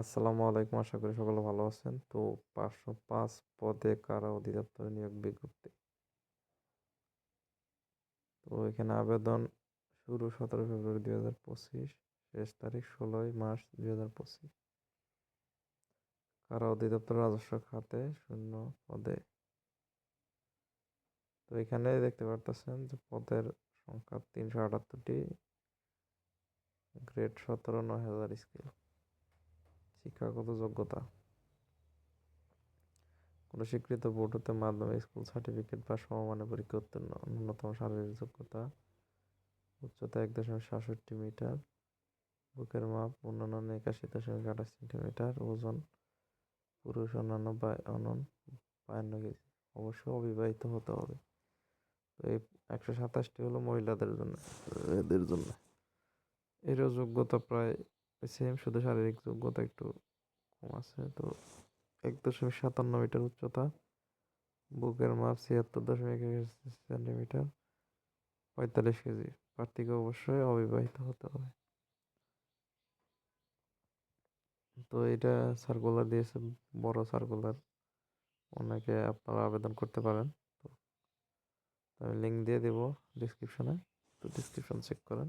আসসালামু আলাইকুম, আশা করি সকলে ভালো আছেন। তো পাঁচশো পাঁচ পদে কারা অধিদপ্তরে নিয়োগ বিজ্ঞপ্তি? তো এখানে আবেদন শুরু সতেরো ফেব্রুয়ারি দুই হাজার পঁচিশ, শেষ তারিখ ষোলোই মার্চ দুই হাজার পঁচিশ। কারা অধিদপ্তর রাজস্ব খাতে? শূন্য পদে। তো এখানে দেখতে পারতেছেন যে পদের সংখ্যা তিনশো আটাত্তরটি, গ্রেড সতেরো, নয় হাজার স্কেল। শিক্ষাগত যোগ্যতা? কোনো স্বীকৃত বোর্ড হতে মাধ্যমিক স্কুল সার্টিফিকেট বা সমমানের পরীক্ষা উত্তীর্ণ, ন্যূনতম শারীরিক যোগ্যতা, উচ্চতা এক দশমিক সাতষট্টি মিটার, বুকের মাপ অন্যান্য একাশি দশমিক আঠাশ সেন্টিমিটার, ওজন পুরুষ অন্যান্য বা অনন বায়ান্ন কেজি। অবশ্য অবিবাহিত হতে হবে। তো এই একশো সাতাশটি হলো মহিলাদের জন্য, এদের জন্য। এরও যোগ্যতা প্রায় সেম শুধু শারীরিক যোগ্যতা একটু কম আছে। তো এক দশমিক সাতান্ন মিটার উচ্চতা, বুকের মাপ ছিয়াত্তর দশমিক সেন্টিমিটার, পঁয়তাল্লিশ কেজি। প্রার্থীকে অবশ্যই অবিবাহিত হতে হবে। তো এটা সার্কুলার দিয়েছে, বড় সার্কুলার অনেকে আপনারা আবেদন করতে পারেন। তো আমি লিঙ্ক দিয়ে দেবো ডিসক্রিপশনে তো ডিসক্রিপশন চেক করেন।